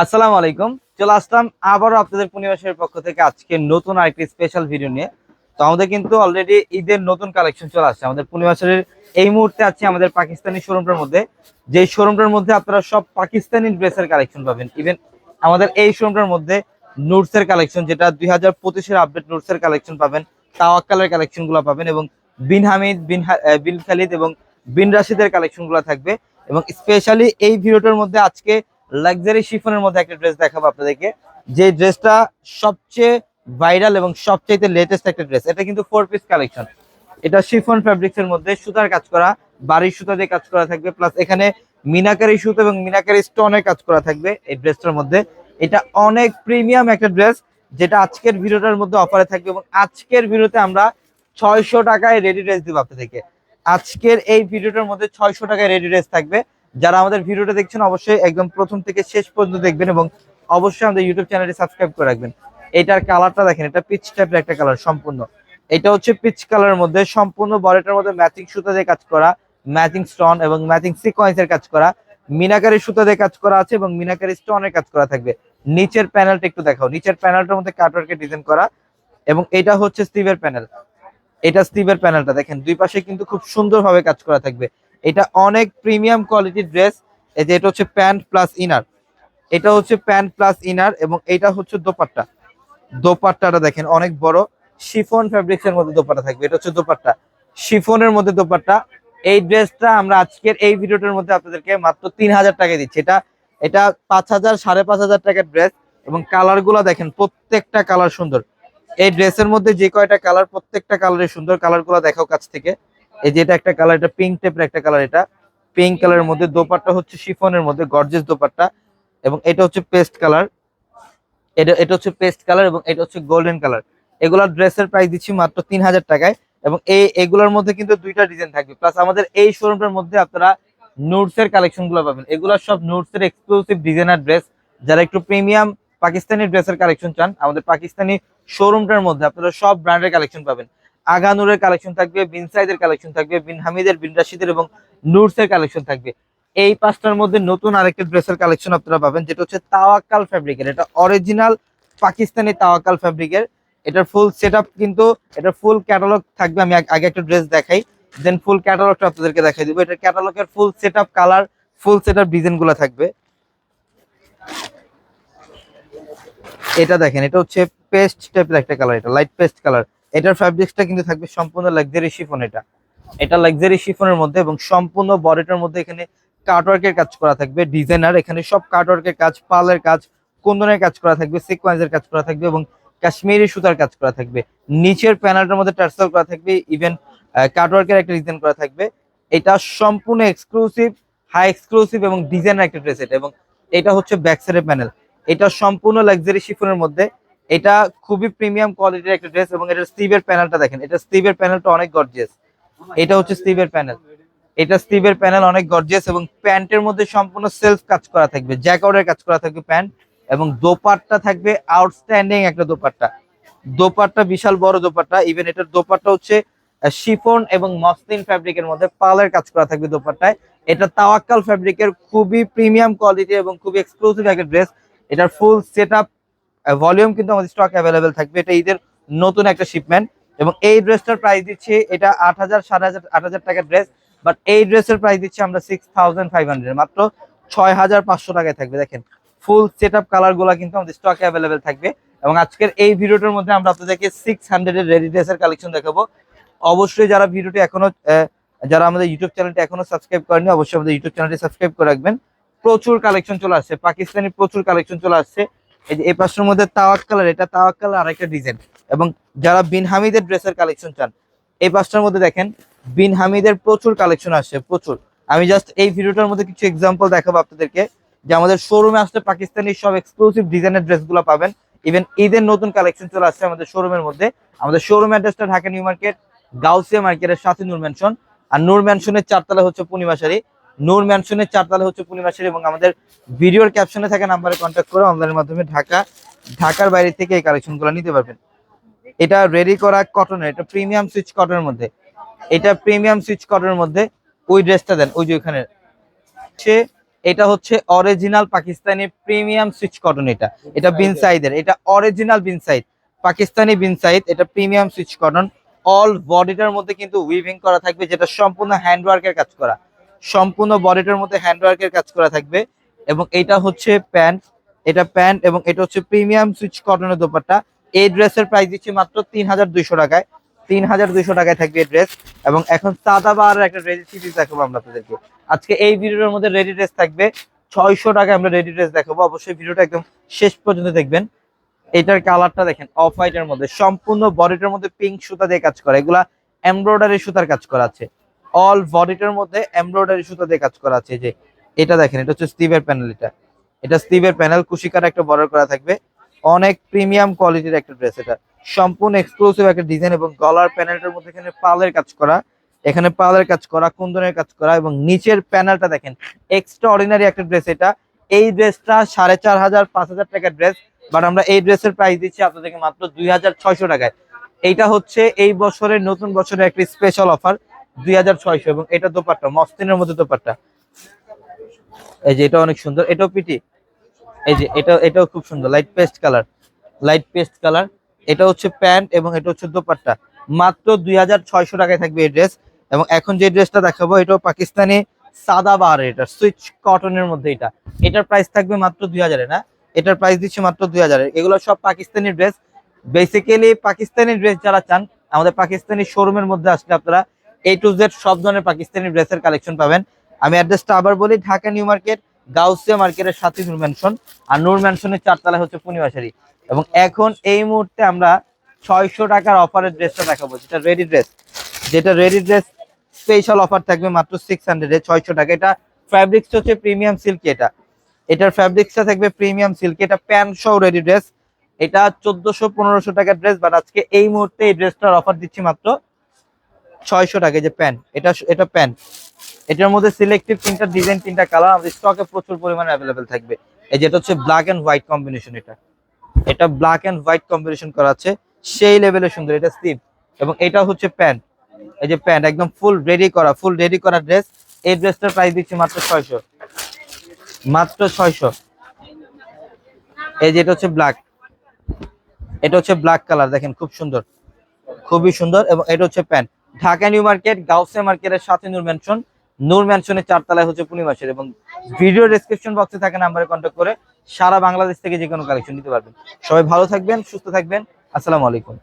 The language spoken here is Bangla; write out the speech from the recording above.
আসসালামু আলাইকুম। চলে আসলাম আবারও আপনাদের পূর্ণিমাসের পক্ষ থেকে আজকে নতুন আরেকটি স্পেশাল ভিডিও নিয়ে। তো আমাদের কিন্তু অলরেডি ঈদের নতুন কালেকশন চলে আসছে। আমাদের পূর্ণিমাসের এই মুহূর্তে আছে আমাদের পাকিস্তানি শোরুমটার মধ্যে। যে শোরুমটার মধ্যে আপনারা সব পাকিস্তানি ড্রেসের কালেকশন পাবেন। ইভেন আমাদের এই শোরুমটার মধ্যে নোটসের কালেকশন যেটা দুই হাজার পঁচিশের আপডেট নুটসের কালেকশন পাবেন, তাওয়াক্কালের কালেকশনগুলো পাবেন এবং বিন হামিদ, বিন বিন খালিদ এবং বিন রাশিদের কালেকশনগুলো থাকবে। এবং স্পেশালি এই ভিডিওটার মধ্যে আজকে লাক্সারি শিফনের মধ্যে একটা ড্রেস দেখাবো আপনাদেরকে। যে ড্রেসটা সবচেয়ে ভাইরাল এবং সবচেয়ে লেটেস্ট একটা ড্রেস এটা কিন্তু ফোর পিস কালেকশন এটা শিফন ফ্যাব্রিক্স এর মধ্যে সুতার কাজ করা, বাড়ির সুতা দিয়ে কাজ করা থাকবে প্লাস এখানে মিনাকারি সুতো এবং মিনাকারি স্টোনের কাজ করা থাকবে এই ড্রেসটার মধ্যে। এটা অনেক প্রিমিয়াম একটা ড্রেস যেটা আজকের ভিডিওটার মধ্যে অফারে থাকবে এবং আজকের ভিডিওতে আমরা ছয়শো টাকায় রেডি ড্রেস দিব আপনাদেরকে। আজকের এই ভিডিওটার মধ্যে ছয়শো টাকায় রেডি ড্রেস থাকবে। যারা আমাদের ভিডিওটা দেখছেন, অবশ্যই একদম প্রথম থেকে শেষ পর্যন্ত দেখবেন এবং অবশ্যই আমাদের ইউটিউব চ্যানেলটি সাবস্ক্রাইব করে রাখবেন। এটার কালারটা দেখেন, এটা পিচ টাইপের একটা কালার সম্পূর্ণ। এটা হচ্ছে পিচ কালারের মধ্যে সম্পূর্ণ বডিটার মধ্যে ম্যাচিং সুতা দিয়ে কাজ করা ম্যাচিং স্টোন এবং ম্যাচিং সিকোয়েন্সের কাজ করা, মিনাকারি সুতা দিয়ে কাজ করা আছে এবং মিনাকারি স্টোনের কাজ করা থাকবে। নিচের প্যানেলটা একটু দেখাও। নিচের প্যানেলটার মধ্যে কাটওয়ার্কের ডিজাইন করা এবং এটা হচ্ছে স্টিভের প্যানেল এটা স্টিভের প্যানেলটা দেখেন, দুই পাশে কিন্তু খুব সুন্দরভাবে কাজ করা থাকবে। এটা অনেক প্রিমিয়াম কোয়ালিটির ড্রেস, এই যে এটা হচ্ছে প্যান্ট প্লাস ইনার। এটা হচ্ছে প্যান্ট প্লাস ইনার এবং এটা হচ্ছে দোপাট্টা। দোপাট্টাটা দেখেন, অনেক বড়। শিফন ফ্যাব্রিক্স এর মধ্যে দোপাট্টা থাকবে। এটা হচ্ছে দোপাট্টা। শিফনের মধ্যে দোপাট্টা। এই ড্রেসটা আমরা আজকের এই ভিডিওটার মধ্যে আপনাদেরকে মাত্র তিন হাজার টাকায় দিচ্ছি। এটা এটা পাঁচ হাজার, সাড়ে পাঁচ হাজার টাকার ড্রেস এবং কালারগুলা দেখেন, প্রত্যেকটা কালার সুন্দর। এই ড্রেসের মধ্যে যে কয়টা কালার, প্রত্যেকটা কালারে সুন্দর। কালারগুলা দেখাও কাছ থেকে। এই যে এটা একটা কালার এটা পিঙ্ক টাইপের একটা কালার এটা। পিঙ্ক কালারের মধ্যে দোপাট্টা হচ্ছে শিফনের মধ্যে গর্জেস দোপাট্টা। এবং এটা হচ্ছে পেস্ট কালার এটা এটা হচ্ছে পেস্ট কালার এবং এটা হচ্ছে গোল্ডেন কালার এগুলার ড্রেসের প্রাইস দিচ্ছি মাত্র তিন হাজার টাকায়। এবং এই, এগুলোর মধ্যে কিন্তু দুইটা ডিজাইন থাকবে। প্লাস আমাদের এই শোরুমটার মধ্যে আপনারা নোটস এর কালেকশনগুলো পাবেন। এগুলো সব নোটস এর এক্সক্লুসিভ ডিজাইনার ড্রেস যারা একটু প্রিমিয়াম পাকিস্তানি ড্রেসের কালেকশন চান, আমাদের পাকিস্তানি শোরুমটার মধ্যে আপনারা সব ব্র্যান্ডের কালেকশন পাবেন। আগানুরের কালেকশন থাকবে, বিন সাইদের কালেকশন থাকবে, বিন হামিদের, বিন রাশিদের এবং নুটস এর কালেকশন থাকবে। এই পাঁচটার মধ্যে নতুন আরেকটা ড্রেসের কালেকশন আপনারা পাবেন, যেটা হচ্ছে তাওয়াক্কাল ফ্যাব্রিকের এটা অরিজিনাল পাকিস্তানি তাওয়াক্কাল ফ্যাব্রিকের এটার ফুল সেট কিন্তু এটা ফুল ক্যাটালগ থাকবে, আমি আগে একটা ড্রেস দেখাই। দেন ফুল ক্যাটালগটা আপনাদেরকে দেখাই দিব। এটা ক্যাটালগের full set colour full set up ডিজাইনগুলো থাকবে। এটা দেখেন, এটা হচ্ছে পেস্ট টাইপের একটা কালার এটা লাইট পেস্ট কালার এটার ফ্যাব্রিক্সটা কিন্তু থাকবে সম্পূর্ণ লাক্সারি শিফন এটা। এটা লাক্সারি শিফনের মধ্যে এবং সম্পূর্ণ বডিটার মধ্যে এখানে কাটওয়ার্কের কাজ করা থাকবে ডিজাইনার এখানে সব কাটওয়ার্কের কাজ, পালের কাজ, কুন্দনের কাজ করা থাকবে সিকোয়েন্সের কাজ করা থাকবে এবং কাশ্মীরি সুতার কাজ করা থাকবে। নিচের প্যানেলটার মধ্যে টার্সেল করা থাকবে ইভেন কাটওয়ার্কের একটা ডিজাইন করা থাকবে। এটা সম্পূর্ণ এক্সক্লুসিভ হাই এক্সক্লুসিভ এবং ডিজাইনার একটা ড্রেস এটা এবং এটা হচ্ছে ব্যাক সাইডের প্যানেল এটা সম্পূর্ণ লাক্সারি শিফনের মধ্যে এটা খুবই প্রিমিয়াম কোয়ালিটির একটা ড্রেস এবং এটা স্টিভের প্যানেলটা দেখেন। এটা স্টিভের প্যানেলটা অনেক গর্জিয়াস এটা হচ্ছে স্টিভের প্যানেল এটা স্টিভের প্যানেল অনেক গর্জিয়াস এবং প্যান্টের মধ্যে সম্পূর্ণ সেলফ কাজ করা থাকবে জ্যাকআউটের কাজ করা থাকবে প্যান্ট এবং দোপাট্টা থাকবে আউটস্ট্যান্ডিং একটা দোপাট্টা। দোপাট্টা বিশাল বড় দোপাট্টা ইভেন এটার দোপাট্টা হচ্ছে শিফন এবং মসলিন ফ্যাব্রিকের মধ্যে পালের কাজ করা থাকবে দোপাট্টায়। এটা তাওয়াক্কাল ফ্যাব্রিকের খুবই প্রিমিয়াম কোয়ালিটি এবং খুবই এক্সক্লুসিভ একটা ড্রেস এটার ফুল সেট ভলিউম কিন্তু আমাদের স্টক অ্যাভেলেবেল থাকবে। এটা ঈদের নতুন একটা শিপমেন্ট এবং এই ড্রেসটার প্রাইস দিচ্ছি, এটা আট হাজার সাত হাজার, আট হাজার টাকার ড্রেস বাট এই ড্রেসের প্রাইস দিচ্ছি আমরা সিক্স থাউজেন্ড ফাইভ হান্ড্রেড মাত্র ছয় হাজার পাঁচশো টাকায় থাকবে। দেখেন ফুল সেট আপ কালারগুলা কিন্তু আমাদের স্টকে অ্যাভেলেবেল থাকবে। এবং আজকের এই ভিডিওটার মধ্যে আমরা আপনাদেরকে সিক্স হান্ড্রেডের রেডি ড্রেসের কালেকশন দেখাবো। অবশ্যই যারা ভিডিওটি এখনও যারা আমাদের ইউটিউব চ্যানেলটি এখনও সাবস্ক্রাইব করেনি অবশ্যই আমাদের ইউটিউব চ্যানেলটি সাবস্ক্রাইব করে রাখবেন। প্রচুর কালেকশন চলে আসছে। পাকিস্তানি প্রচুর কালেকশন চলে আসছে। এই যে, এই পাশের মধ্যে তাওয়াক কালার এটা তাওয়াক কালার আরেকটা ডিজাইন এবং যারা বিন হামিদের ড্রেসের কালেকশন চান, এই পাশটার মধ্যে দেখেন, বিন হামিদের প্রচুর কালেকশন আসছে, প্রচুর। আমি জাস্ট এই ভিডিওটার মধ্যে কিছু এক্সাম্পল দেখাবো আপনাদেরকে, যে আমাদের শোরুমে আসলে পাকিস্তানি সব এক্সক্লুসিভ ডিজাইনের ড্রেসগুলো পাবেন। ইভেন ঈদের নতুন কালেকশন চলে আসছে আমাদের শোরুমের মধ্যে। আমাদের শোরুম অ্যাড্রেসটা ঢাকা নিউ মার্কেট, গাউসিয়া মার্কেটের সাথে নূর ম্যানশন আর নূর ম্যানশনের চারতলা হচ্ছে পূর্ণিমাশারি নূর ম্যানশনের চারতলা হচ্ছে পূর্ণিমাশারি এবং আমাদের ভিডিওর ক্যাপশনে থাকা নাম্বারে কন্ট্যাক্ট করে অনলাইনের মাধ্যমে ঢাকা, ঢাকার বাইরে থেকে এই কালেকশনগুলো নিতে পারবেন। এটা রেডি করা কটনের এটা প্রিমিয়াম সুইচ কটনের মধ্যে। এটা প্রিমিয়াম সুইচ কটনের মধ্যে ওই ড্রেসটা দেন, ওই যে ওইখানে সে, এটা হচ্ছে original Pakistani premium Swiss cotton এটা। এটা বিন সাইদের এটা অরিজিনাল বিন সাইড পাকিস্তানি বিন সাইড এটা প্রিমিয়াম সুইচ কটন অল বডিটার মধ্যে কিন্তু উইভিং করা থাকবে, যেটা সম্পূর্ণ হ্যান্ডওয়ার্কের কাজ করা। সম্পূর্ণ বডিটার মধ্যে হ্যান্ডওয়ার্কের কাজ করা থাকবে এবং এটা হচ্ছে প্যান্ট, এটা প্যান্ট এবং এটা হচ্ছে প্রিমিয়াম সুইচ কটনের দোপাট্টা। এই ড্রেসের প্রাইস দিচ্ছি মাত্র তিন হাজার দুইশো টাকায়। তিন হাজার দুইশো টাকায় থাকবে এই ড্রেস এবং এখন সাদা বার একটা রেডি সিরিজ দেখাবো আমরা আপনাদেরকে। আজকে এই ভিডিওর মধ্যে রেডি ড্রেস থাকবে। ছয়শো টাকায় আমরা রেডি ড্রেস দেখাবো। অবশ্যই ভিডিওটা একদম শেষ পর্যন্ত দেখবেন। এটার কালারটা দেখেন অফ হোয়াইটের মধ্যে। সম্পূর্ণ বডিটার মধ্যে পিঙ্ক সুতা দিয়ে কাজ করা। এগুলা এমব্রয়ডারি সুতার কাজ করা আছে। অল বডিটার মধ্যে এমব্রয়ডারি সুতা দিয়ে কাজ করা আছে যে, এটা দেখেন, এটা হচ্ছে স্টিভের প্যানেল এটা। এটা স্টিভের প্যানেল কুশিকার একটা বর্ডার করা থাকবে। অনেক প্রিমিয়াম কোয়ালিটির একটা ড্রেস এটা। সম্পূর্ণ এক্সক্লুসিভ একটা ডিজাইন এবং গলার প্যানেলটার মধ্যে এখানে পালের কাজ করা। এখানে পালের কাজ করা, কুন্দনের কাজ করা এবং নিচের প্যানেলটা দেখেন এক্সট্রা অর্ডিনারি একটা ড্রেস এটা। এই ড্রেসটা সাড়ে চার হাজার, পাঁচ হাজার টাকার ড্রেস বাট আমরা এই ড্রেসের প্রাইস দিচ্ছি আপনাদেরকে মাত্র দুই হাজার ছয়শো টাকায়। এইটা হচ্ছে এই বছরের, নতুন বছরের একটি স্পেশাল অফার দুই হাজার ছয়শো এবং এটা দোপাট্টা মস্তিনের মধ্যে দোপাট্টা। এই যে এটা অনেক সুন্দর। এটাও পিটি। এই যে এটা, এটাও খুব সুন্দর। Light paste colour light paste colour এটা হচ্ছে প্যান্ট এবং এটা হচ্ছে দোপাট্টা। মাত্র দুই হাজার ছয়শো টাকায় থাকবে এই ড্রেস এবং এখন যে ড্রেসটা দেখাবো, এটাও পাকিস্তানি সাদা বার এটা, সুইচ কটনের মধ্যে এটা। এটার প্রাইস থাকবে মাত্র দুই হাজারে, না? এটার প্রাইস দিচ্ছে মাত্র দুই হাজারে। এগুলো সব Pakistani dress basically Pakistani dress যারা চান, আমাদের পাকিস্তানি শোরুমের মধ্যে আসলে আপনারা এ টু জেড সব ধরনের পাকিস্তানি ড্রেসের কালেকশন পাবেন। আমি অ্যাড্রেসটা আবার বলি, ঢাকা নিউ মার্কেট, গাউসিয়া মার্কেটের সাথে নূর ম্যানশন আর নূর ম্যানশনের চারতলায় হচ্ছে পূর্ণিমাশারি এবং এখন এই মুহূর্তে আমরা ছয়শো টাকার অফারের ড্রেসটা দেখাবো, যেটা রেডি ড্রেস যেটা রেডি ড্রেস স্পেশাল অফার থাকবে মাত্র সিক্স হান্ড্রেডে ছয়শো টাকা। এটা ফ্যাব্রিক্স হচ্ছে প্রিমিয়াম সিল্ক এটা। এটার ফ্যাব্রিক্সটা থাকবে প্রিমিয়াম সিল্ক এটা প্যান্ট সহ রেডি ড্রেস এটা চোদ্দশো পনেরোশো টাকার ড্রেস বাট আজকে এই মুহূর্তে এই ড্রেসটার অফার দিচ্ছি মাত্র ছয়শো টাকা যে প্যান্ট, এটা এটা প্যান্ট। এটার মধ্যে সিলেক্টিভ তিনটা ডিজাইন তিনটা কালার আমাদের স্টকে প্রচুর পরিমাণে অ্যাভেলেবেল থাকবে। এই যেটা হচ্ছে ব্ল্যাক এন্ড হোয়াইট কম্বিনেশন এটা। এটা ব্ল্যাক এন্ড হোয়াইট কম্বিনেশন করা আছে, সেই লেভেলের সুন্দর, এটা স্লিভ এবং এটা হচ্ছে প্যান্ট। এই যে প্যান্ট, একদম ফুল রেডি করা ফুল রেডি করা ড্রেস এই ড্রেসটার প্রাইস দিচ্ছি মাত্র ছয়শো। মাত্র ছয়শো। এই যে এটা হচ্ছে ব্ল্যাক এটা হচ্ছে ব্ল্যাক কালার দেখেন, খুব সুন্দর। খুবই সুন্দর। এবং এটা হচ্ছে প্যান্ট। ঢাকা নিউ মার্কেট গাউসে মার্কেটের সাথে নূর ম্যানশন নূর ম্যানশনের চারতলায় হচ্ছে পূর্ণিমাসের এবং ভিডিও ডিসক্রিপশন বক্সে থাকে নাম্বারে কন্ট্যাক্ট করে সারা বাংলাদেশ থেকে যে কোনো কালেকশন নিতে পারবেন। সবাই ভালো থাকবেন, সুস্থ থাকবেন। আসসালামু আলাইকুম।